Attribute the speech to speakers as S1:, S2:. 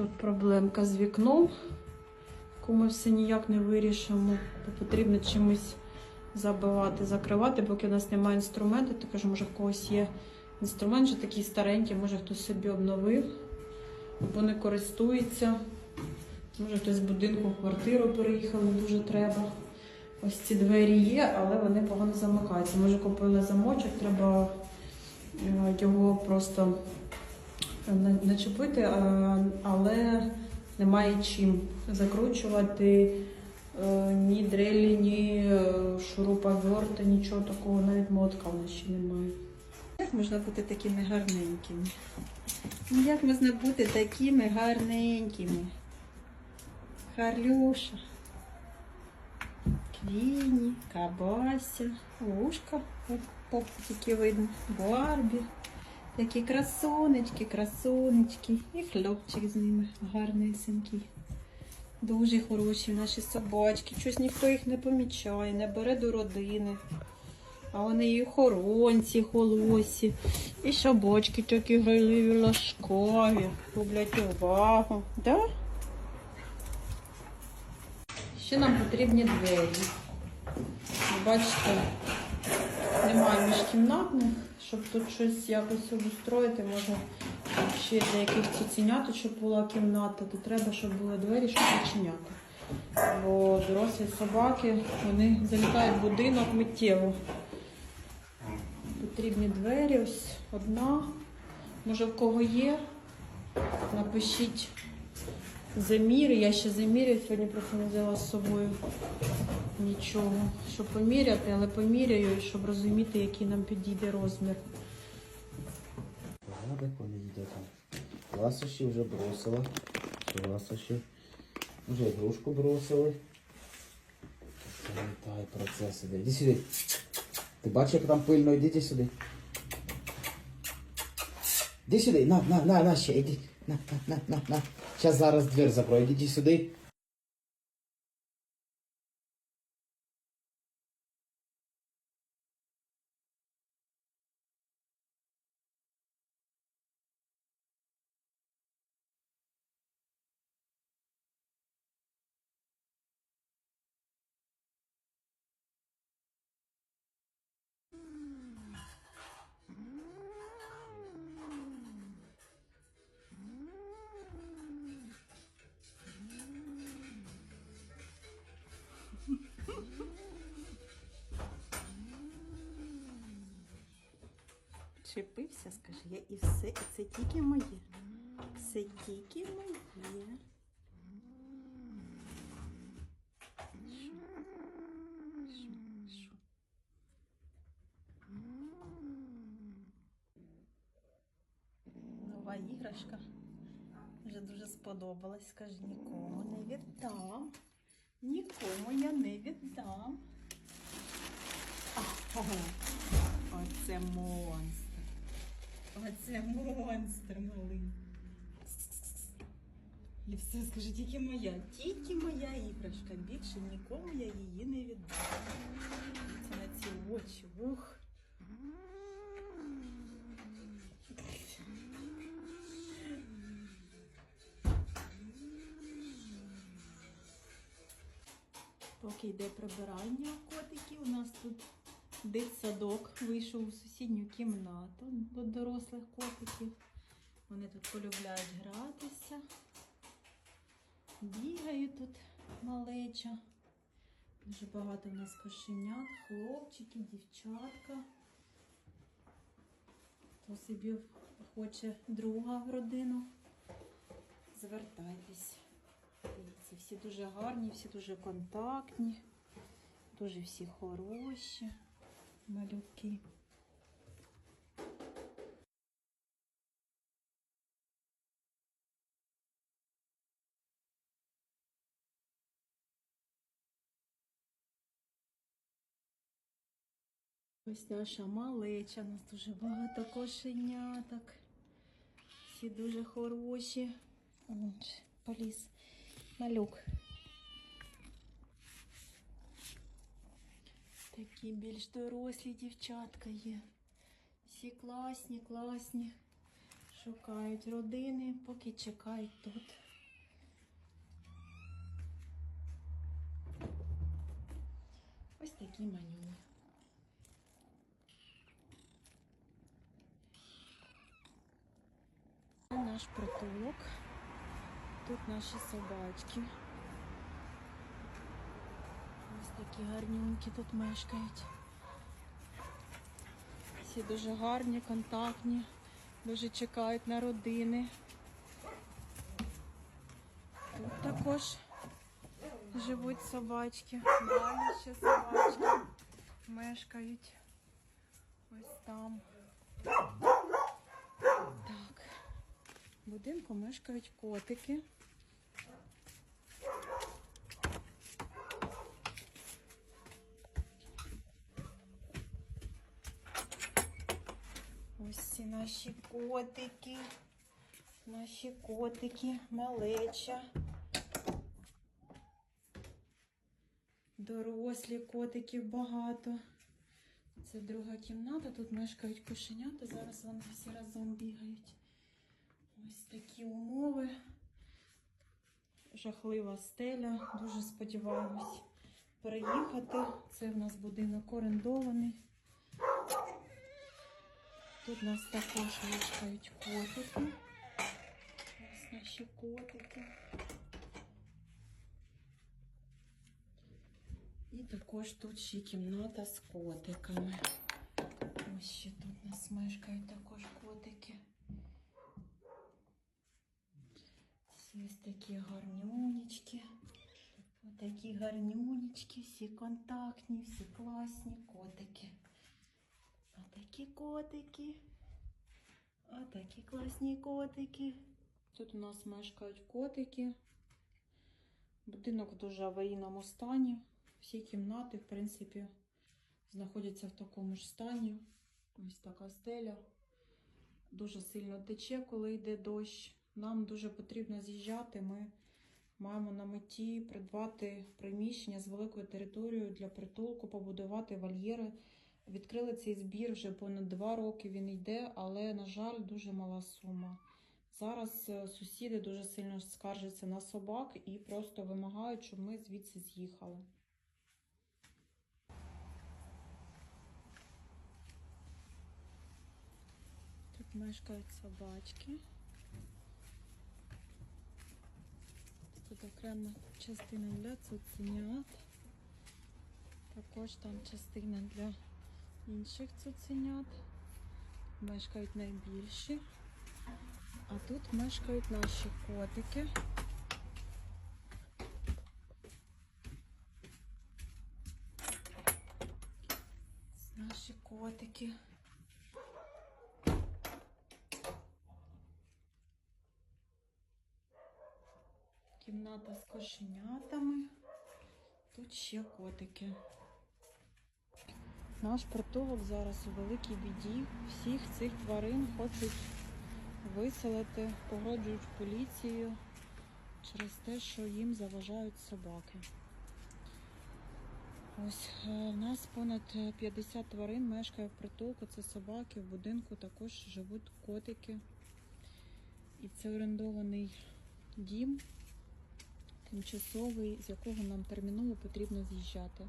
S1: Тут проблемка з вікном, яку ми все ніяк не вирішимо. Бо Потрібно чимось забивати, закривати, поки у нас немає інструменту. То кажу, може в когось є інструмент, вже такий старенький, може хтось собі обновив або не користується. Може хтось з будинку в квартиру переїхав, не дуже треба. Ось ці двері є, але вони погано замикаються. Може купили замочок, треба е, його просто начепити, але немає чим закручувати е, ні дрелі, ні е, шуруповерта, нічого такого, навіть молотка в нас ще немає. Як можна бути такими гарненькими? Ну, Як можна бути такими гарненькими? Харлюша, Квіні, Кабася, Ушка, попку тільки видно, Барбі. Такі красунечки, красунечки. І хлопчик з ними гарнесенький. Дуже хороші наші собачки. Щось ніхто їх не помічає, не бере до родини. А вони і хоронці, холосі, і собачки такі гайливі, лашкові, люблять увагу. Да? Ще нам потрібні двері. Бачите, немає міжкімнатних, щоб тут щось якось обустроїти, може ще для яких цуценяток, щоб була кімната, то треба, щоб були двері, щоб відчиняти. Бо дорослі собаки вони залітають в будинок миттєво. Потрібні двері, ось одна. Може в кого є, напишіть заміри. Я ще замірюю, сьогодні просто не взяла з собою нічого, щоб поміряти, але поміряю, щоб розуміти, який нам підійде розмір.
S2: Порядок вони йде там. Ласощі вже бросила. Ласощі? Вже ігрушку бросили. Пам'ятай процес іде. Іди сюди. Ти бачиш, як там пильно, йдіть сюди. Іди сюди, на, на, на, на, ще, іди. На, на, на, на. Зараз зараз двір закрою, ідіть сюди.
S1: Чепився, скажи, я і все, і це тільки моє. Це тільки моє. Що? Що? Нова іграшка. Вже дуже сподобалась. Скажи, нікому не віддам. Нікому я не віддам. Ага. Оце монстр. Оце монстр малий. І все, скажи, тільки моя, тільки моя іграшка. Більше нікому я її не віддам. Це на ці очі. Ух. Поки йде прибирання котиків, у нас тут дитсадок вийшов у сусідню кімнату до дорослих котиків. Вони тут полюбляють гратися. Бігають тут малеча. Дуже багато в нас кошенят, хлопчики, дівчатка. Хто собі хоче друга в родину, звертайтесь. Дивіться, всі дуже гарні, всі дуже контактні, дуже всі хороші малюки. Ось наша малеча, у нас дуже багато кошеняток. Всі дуже хороші. От, поліз. Малюк. Такі більш дорослі дівчатка є. Всі класні, класні. Шукають родини, поки чекають тут. Ось такі манюні. Це наш притулок. Тут наші собачки. Такі гарнюнькі тут мешкають. Всі дуже гарні, контактні, дуже чекають на родини. Тут також живуть собачки. Далі ще собачки мешкають. Ось там. Так. В будинку мешкають котики. Ось ці наші котики. Наші котики, малеча. Дорослі котиків багато. Це друга кімната. Тут мешкають кошенята. Зараз вони всі разом бігають. Ось такі умови. Жахлива стеля. Дуже сподіваємось переїхати. Це в нас будинок орендований. Тут у нас також мешкають котики. Ось наші котики. І також тут ще кімната з котиками. Ось ще тут нас мешкають також котики. Ось такі гарнюнечки. Ось такі гарнюнечки, всі контактні, всі класні котики. Такі котики. А такі класні котики. Тут у нас мешкають котики. Будинок в дуже аварійному стані. Всі кімнати, в принципі, знаходяться в такому ж стані. Ось така стеля. Дуже сильно тече, коли йде дощ. Нам дуже потрібно з'їжджати. Ми маємо на меті придбати приміщення з великою територією для притулку, побудувати вольєри. Відкрили цей збір вже понад два роки. Він йде, але, на жаль, дуже мала сума. Зараз е, сусіди дуже сильно скаржаться на собак і просто вимагають, щоб ми звідси з'їхали. Тут мешкають собачки. Тут окрема частина для цуценят. Також там частина для інших цуценят. Мешкають найбільші. А тут мешкають наші котики. Наші котики. Кімната з кошенятами. Тут ще котики. Наш притулок зараз у великій біді. Всіх цих тварин хочуть виселити, погроджують поліцією через те, що їм заважають собаки. Ось е, у нас понад 50 тварин мешкає в притулку. Це собаки. В будинку також живуть котики. І це орендований дім тимчасовий, з якого нам терміново потрібно з'їжджати.